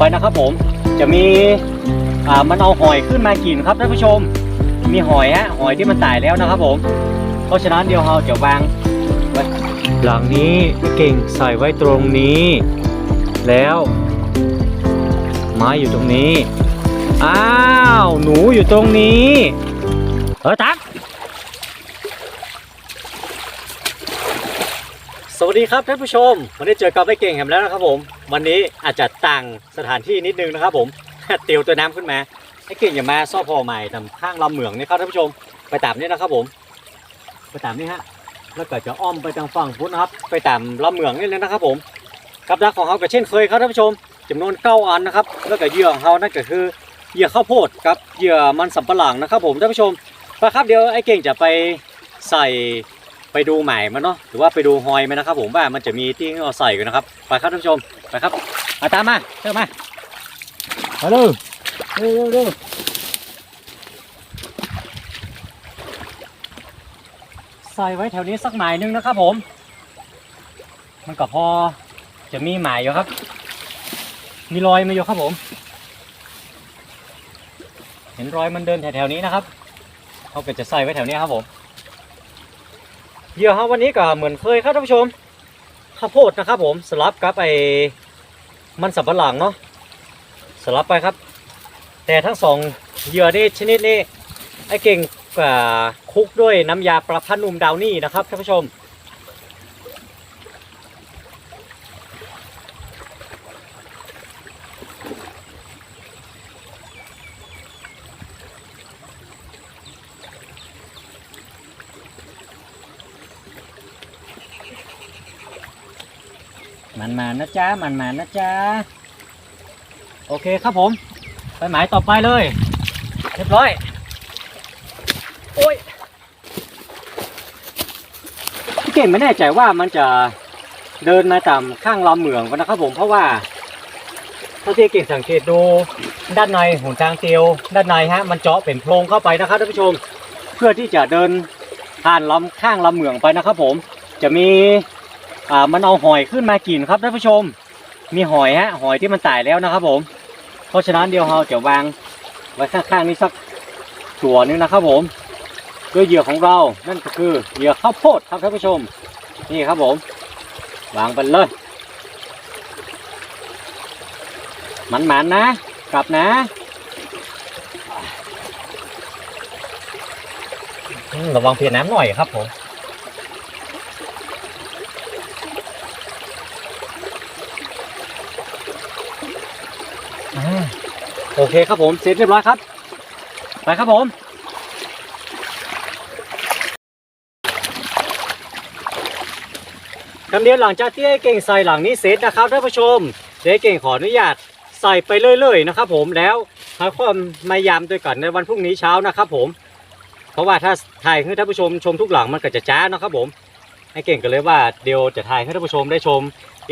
ไปนะครับผมจะมีอ่ามันเอาหอยขึ้นมากินครับท่านผู้ชม มีหอยฮะหอยที่มันตายแล้วนะครับผม เพราะฉะนั้นเดี๋ยวเราจะวางไว้หลังนี้เก่งใส่ไว้ตรงนี้ แล้วไม้อยู่ตรงนี้ อ้าว หนูอยู่ตรงนี้ เออตัก สวัสดีครับท่านผู้ชม วันนี้เจอกับไอ้เก่งแหมแล้วนะครับผม วันนี้อาจจะต่างสถานที่นิดนึงนะครับผมเตียวตัวน้ำขึ้นมาไอ้เก่งอย่ามาซ่อพอใหม่ทำข้างลำเหมืองนี่ครับท่านผู้ชมไปตามนี่นะครับผม ไปตามนี่ฮะแล้วก็จะอ้อมไปทางฝั่งพุทธนะครับ ไปตามลำเหมืองนี่เลยนะครับผมกับดักของเขาก็เช่นเคยครับท่านผู้ชมจำนวนเก้าอันนะครับ แล้วก็เหยื่อของเขานั่นก็คือเหยื่อข้าวโพดกับเหยื่อมันสำปะหลังนะครับผมท่านผู้ชมไปครับเดี๋ยวไอ้เก่งจะไปใส่ ไปดูใหม่มันเนาะหรือว่าไปดูหอยมันนะครับ ผมว่ามันจะมีที่ให้เราใส่กันนะครับไปครับท่านผู้ชมไปครับมาตามมาเร็วมามาเร็วเร็วเร็วเร็วใส่ไว้แถวนี้สักหมายหนึงนะครับ ผม มันก็พอจะมีหมายอยู่ครับ มีรอยมาอยู่ครับผม เห็นรอยมันเดินแถวๆนี้นะครับเขาก็จะใส่ไว้แถวนี้ครับผม เหยื่อครับวันนี้ก็เหมือนเคยครับท่านผู้ชมข้าวโพดนะครับผมสลับกับไอ้มันสับปะหลังเนาะสลับไปครับ แต่ทั้งสองเหยื่อนี่ชนิดนี้ไอ้เก่งกับคุกด้วยน้ำยาปลาพันนุ่มดาวนี่นะครับท่านผู้ชม มันมานะจ๊ะมันมานะจ๊ะโอเคครับผม ไปหมายต่อไปเลย เรียบร้อย โอ้ยพี่เก่งไม่แน่ใจว่ามันจะเดินมาตามข้างลำเหมืองกันนะครับผมเพราะว่าเท่าที่เก่งสังเกตดูด้านในหุ่นทางเตียว ด้านในฮะมันเจาะเป็นโพรงเข้าไปนะครับท่านผู้ชม เพื่อที่จะเดินผ่านลำข้างลำเหมืองไปนะครับผม จะมี อ่ามันเอาหอยขึ้นมากินครับท่านผู้ชม มีหอยฮะ หอยที่มันตายแล้วนะครับผม เพราะฉะนั้นเดี๋ยวเราจะวางไว้ข้างๆนี้สักตัวนึงนะครับผมด้วยเหยื่อของเรา นั่นก็คือเหยื่อข้าวโพดครับท่านผู้ชม นี่ครับผม วางไปเลยมันๆนะกลับนะระวังเพียน้ำหน่อยครับผม โอเคครับผมเสร็จเรียบร้อยครับ ไปครับผม คำเดียวหลังจากที่ไอ้เก่งใส่หลังนี้เสร็จนะครับท่านผู้ชมเดี๋ยวไอ้เก่งขออนุญาตใส่ไปเรื่อยๆนะครับผมแล้วหาความมายามด้วยกันในวันพรุ่งนี้เช้านะครับผม เพราะว่าถ้าถ่ายให้ท่านผู้ชมชมทุกหลังมันก็จะจ้านะครับผมไอ้เก่งก็เลยว่าเดี๋ยวจะถ่ายให้ท่านผู้ชมได้ชม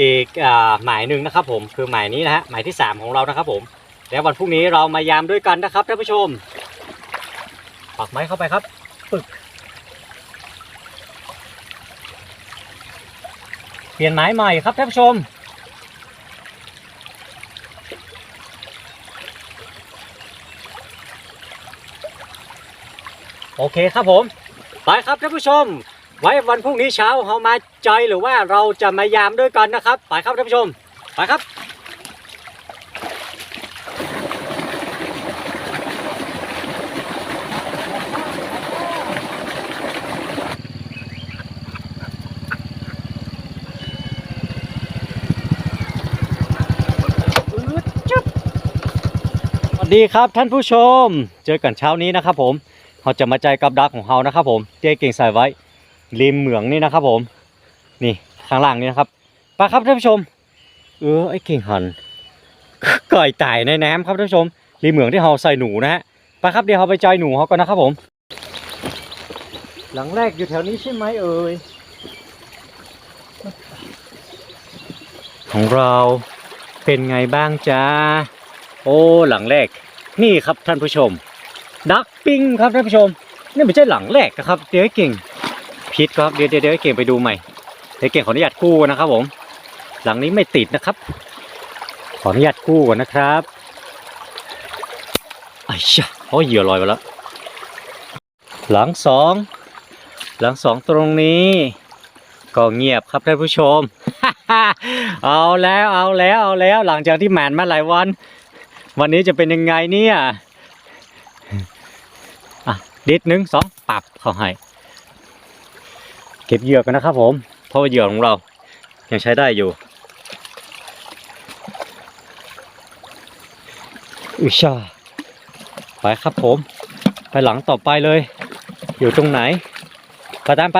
อีกอ่าหมายหนึ่งนะครับผมคือหมายนี้นะฮะหมายที่สามของเรานะครับผม แล้ววันพรุ่งนี้เรามายามด้วยกันนะครับท่านผู้ชม ปักไม้เข้าไปครับปึก เปลี่ยนไม้ใหม่ครับท่านผู้ชม โอเคครับผม ไปครับท่านผู้ชม ไว้วันพรุ่งนี้เช้าเรามาใจหรือว่าเราจะมายามด้วยกันนะครับ ไปครับท่านผู้ชม ไปครับ สวัสดีครับท่านผู้ชม เจอกันเช้านี้นะครับผมเราจะมาใจกับดักของเรานะครับผมเจ๊เก่งใส่ไว้ริมเหมืองนี่นะครับผม นี่ข้างล่างนี่นะครับไปครับท่านผู้ชม เออไอ้เก่งหันก่ตายในน้ำครับท่านผู้ชมริมเหมืองที่เราใส่หนูนะฮะไปครับเดี๋ยวเราไปใจหนูเขาก่อนนะครับผม หลังแรกอยู่แถวนี้ใช่ไหมเอ่ยของเราเป็นไงบ้างจ้า อ้หลังแรก นี่ครับท่านผู้ชม ดักปิ้งครับท่านผู้ชม นี่ไม่ใช่หลังแรกนะครับ เดี๋ยวให้เก่งผิดครับเดี๋ยวเดี๋ยวเดี๋ยวให้เก่งไปดูใหม่เดี๋ยวเก่งขออนุญาตกู้นะครับผม หลังนี้ไม่ติดนะครับ ขออนุญาตกู้ก่อนนะครับไอ้ชะโอ้เหยื่อลอยไปแล้วหลังสองหลังสองตรงนี้ ก็เงียบครับท่านผู้ชม เอาแล้วเอาแล้วเอาแล้วหลังจากที่หมานมาหลายวัน วันนี้จะเป็นยังไงเนี่ยอะดิดหนึ่งสองปับเขาให้เก็บเหยื่อกันนะครับผม เพราะว่าเหยื่อของเรา ยังใช้ได้อยู่อุชาไปครับผม ไปหลังต่อไปเลย อยู่ตรงไหนไปตามไป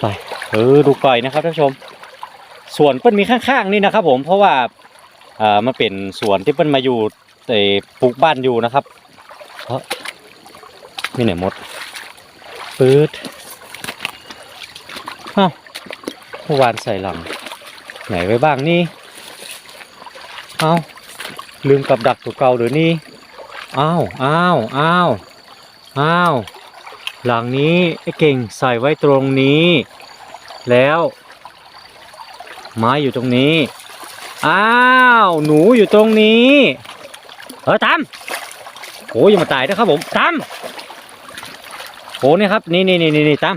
ไปเออดูไก่นะครับท่านผู้ชม สวนเปิ้นมีข้างๆนี่นะครับ ผมเพราะว่าอ่ามาเป็นสวนที่เปิ้นมาอยู่แต่ปลูกบ้านอยู่นะครับเพราะนี่ไหนหมดปืดเอ้าเมื่อวานใส่หลัง ไหนไว้บ้างนี่เอ้าลืมกับดักตัวเก่าเดี๋ยนี้อ้าวอ้าวอ้าวอ้าวหลังนี้ไอ้เก่งใส่ไว้ตรงนี้ แล้ว ไม้อยู่ตรงนี้ อ้าว หนูอยู่ตรงนี้ เออตามโอ้ยอย่ามาตายนะครับผมตามโอ้นี่ครับ นี่นี่นี่นี่นี่ตาม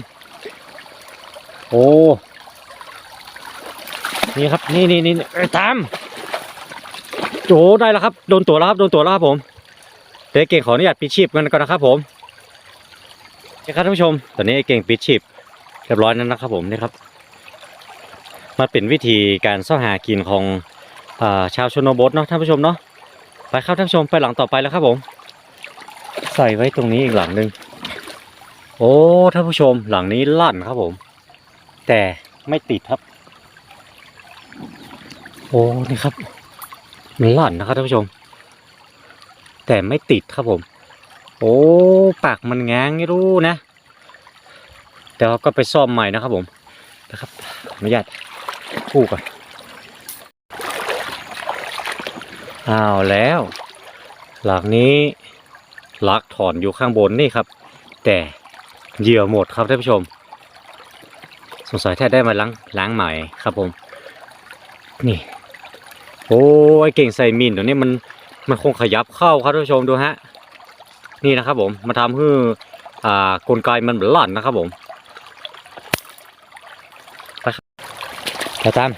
โอ้นี่ครับ นี่นี่นี่เอ้ยตามโอ้ได้แล้วครับ โดนตัวแล้วครับ โดนตัวแล้วครับผมเดี๋ยวเก่งขออนุญาตปิดชีพกันก่อนนะครับผมนี่ครับท่านผู้ชม ตอนนี้ไอ้เก่งปิดชีพเรียบร้อยนั้นนะครับผมนี่ครับ มันเป็นวิธีการซ่อหากินของอาชาวชนบทเนาะท่านผู้ชมเนาะไปครับท่านผู้ชมไปหลังต่อไปแล้วครับผม ใส่ไว้ตรงนี้อีกหลังหนึ่งโอ้ท่านผู้ชมหลังนี้ลั่นครับผม แต่ไม่ติดครับ โอ้นี่ครับมันลั่นนะครับท่านผู้ชม แต่ไม่ติดครับผม โอ้ปากมันง้างไม่รู้นะแต่ว่าก็ไปซ่อมใหม่นะครับผมนะครับขออนุญาต คู่ก่อนอ้าวแล้ว หลักนี้ลักถอนอยู่ข้างบนนี่ครับ แต่เหยื่อหมดครับท่านผู้ชม สงสัยแท้ได้มาล้างล้างใหม่ครับผม นี่ โอ้ยเก่งใส่มินตัวนี้มันมันคงขยับเข้าครับท่านผู้ชมดูฮะ นี่นะครับผมมาทำให้อ่ากลไกมันหลั่นนะครับผม ไปครับ ไปตาม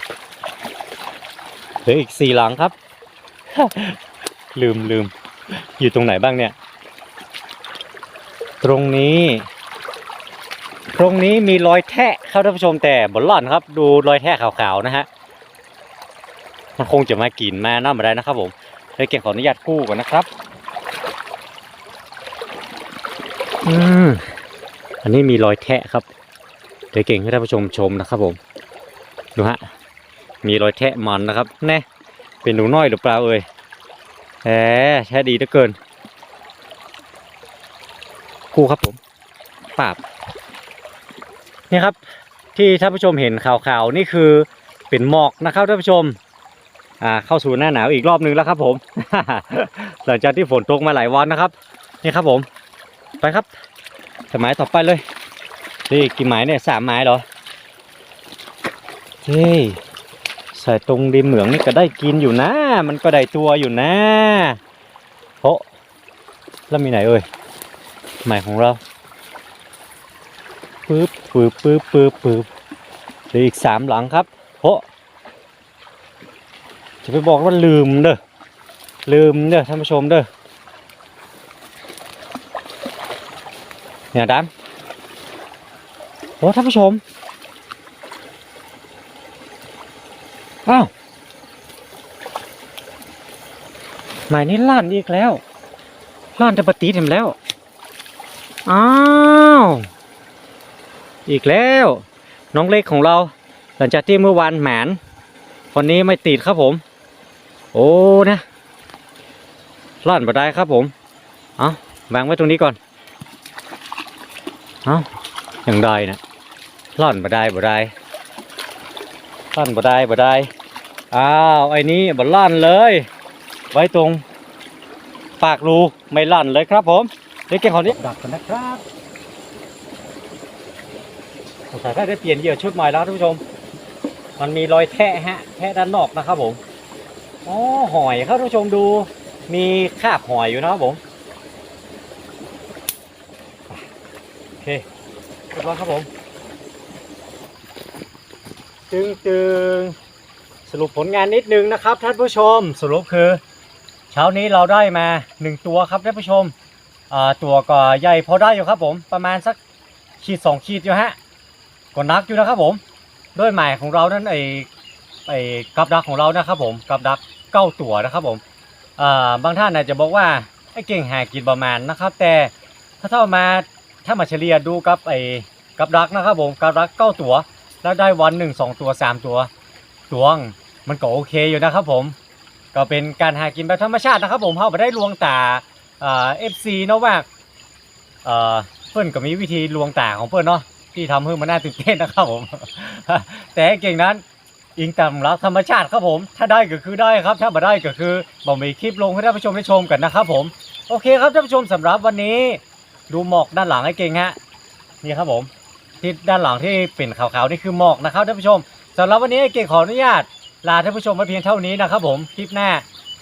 เหลืออีกสี่หลังครับ ลืมลืมอยู่ตรงไหนบ้างเนี่ย ตรงนี้ ตรงนี้มีรอยแทะครับท่านผู้ชมแต่บนหล่อนครับ ดูรอยแทะขาวๆนะฮะมันคงจะมากินมาน้ำอะไรนะครับผมเลยเก่งขออนุญาตกู้ก่อนนะครับ อืมอันนี้มีรอยแทะครับเดี๋ยวเก่งให้ท่านผู้ชมชมนะครับผม ดูฮะ มีรอยแทะมันนะครับแน่เป็นหนูน้อยหรือเปล่าเอ่ยแหมแช่ดีเหลือเกินคู่ครับผมปราบนี่ครับที่ท่านผู้ชมเห็นขาวๆนี่คือเป็นหมอกนะครับท่านผู้ชมอ่าเข้าสู่หน้าหนาวอีกรอบนึงแล้วครับผม หลังจากที่ฝนตกมาหลายวันนะครับ นี่ครับผม ไปครับสมัยต่อไปเลยนี่กี่ไม้เนี่ยสามไม้เหรอ เฮ้ยใส่ตรงริมเหมืองนี่ก็ได้กินอยู่นะ มันก็ได้ตัวอยู่นะโอ้แล้วมีไหนเอ่ยใหมายของเราปึ๊บปึ๊บปึ๊บปึ๊บปึ๊บเหลืออีกสามหลังครับโอ้จะไปบอกว่าลืมเด้อลืมเด้อท่านผู้ชมเด้อเนี่ยดำโอ้ท่านผู้ชม อ้าวหมายนี้ล้านอีกแล้วล้านจะปฏิทิมแล้ว อ้าว อีกแล้ว น้องเล็กของเรา หลังจากที่เมื่อวานหมานวันนี้ไม่ติดครับผม โอ้นะล้านบ่ได้ครับผม เอาวางไว้ตรงนี้ก่อน เอาอย่างใดนะล้านบ่ได้บ่ได้ ลั่นบ่ได้บ่ได้ อ้าวไอ้นี้บ่ลั่นเลย ไว้ตรง ปากรูไม่ลั่นเลยครับผมเดี๋ยวเก็บของนี้ดักกันนะครับสงสัยถ้าได้เปลี่ยนเหยื่อชุดใหม่แล้วท่านผู้ชม มันมีรอยแทะฮะ แทะด้านนอกนะครับผมอ๋อหอยครับท่านผู้ชมดู มีคราบหอยอยู่นะครับผมโอเคเรียบร้อยครับผม จึงจึงสรุปผลงานนิดนึงนะครับท่านผู้ชมสรุปคือ เช้านี้เราได้มาหนึ่งตัวครับท่านผู้ชมตัวก็ใหญ่พอได้อยู่ครับผมประมาณสักขีดสองขีดอยู่ฮะก็นักอยู่นะครับผมด้วยหมายของเรานั้นไอ้ไอ้กับดักของเรานะครับผมกับดักเก้าตัวนะครับผมบางท่านอาจจะบอกว่าไอ้เก่งหากินประมาณนะครับ แต่ถ้าเท่ามาถ้ามาเฉลี่ยดูกับไอ้กับดักนะครับผมกับดักเก้าตัว แล้วได้วันหนึ่งสองตัวสามตัวตวง มันก็โอเคอยู่นะครับผม ก็เป็นการหากินแบบธรรมชาตินะครับผมเขาไม่ได้ลวงตาเอฟซีเนาะว่าเออเพื่อนก็มีวิธีลวงตาของเพื่อนเนาะที่ทำให้มันน่าตื่นเต้นนะครับผม แต่เก่งนั้นอิงตามหลักธรรมชาติครับผม ถ้าได้ก็คือได้ครับ ถ้าไม่ได้ก็คือบอกมีคลิปลงให้ท่านผู้ชมได้ชมกันนะครับผม โอเคครับท่านผู้ชมสำหรับวันนี้ ดูหมอกด้านหลังไอ้เก่งฮะ นี่ครับผม ที่ด้านหลังที่เป็นขาวๆนี่คือหมอกนะครับท่านผู้ชมสำหรับวันนี้เก่งขออนุญาตลาท่านผู้ชมไว้เพียงเท่านี้นะครับผมคลิปหน้า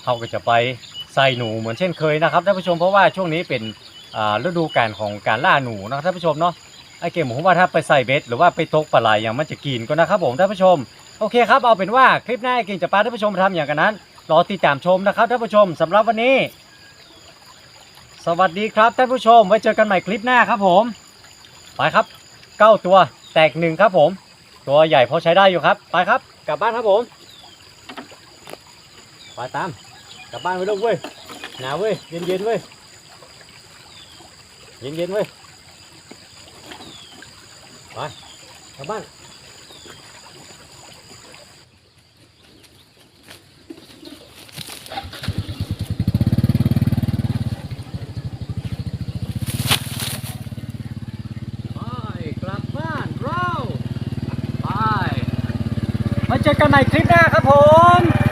เราก็จะไปใส่หนูเหมือนเช่นเคยนะครับท่านผู้ชมเพราะว่าช่วงนี้เป็นฤดูกาลของการล่าหนูนะครับท่านผู้ชมเนาะไอเกมผมว่าถ้าไปใส่เบ็ดหรือว่าไปตกปลาไหลอย่างมันจะกินก็นะครับผมท่านผู้ชมโอเคครับเอาเป็นว่าคลิปหน้าเก่งจะพาท่านผู้ชมไปทำอย่างกันนั้นรอติดตามชมนะครับท่านผู้ชมสำหรับวันนี้ สวัสดีครับท่านผู้ชมไว้เจอกันใหม่คลิปหน้าครับผมไปครับ เก้าตัวแตกหนึ่งครับผม ตัวใหญ่พอใช้ได้อยู่ครับ ไปครับ กลับบ้านครับผมไปตามกลับบ้านไปลูกเว้ยหนาวเว้ยเย็นเย็นๆเว้ยเย็นเย็นๆเว้ยไปกลับบ้านไปกลับบ้านเราไปมาเจอ กันใหม่คลิปหน้าครับผม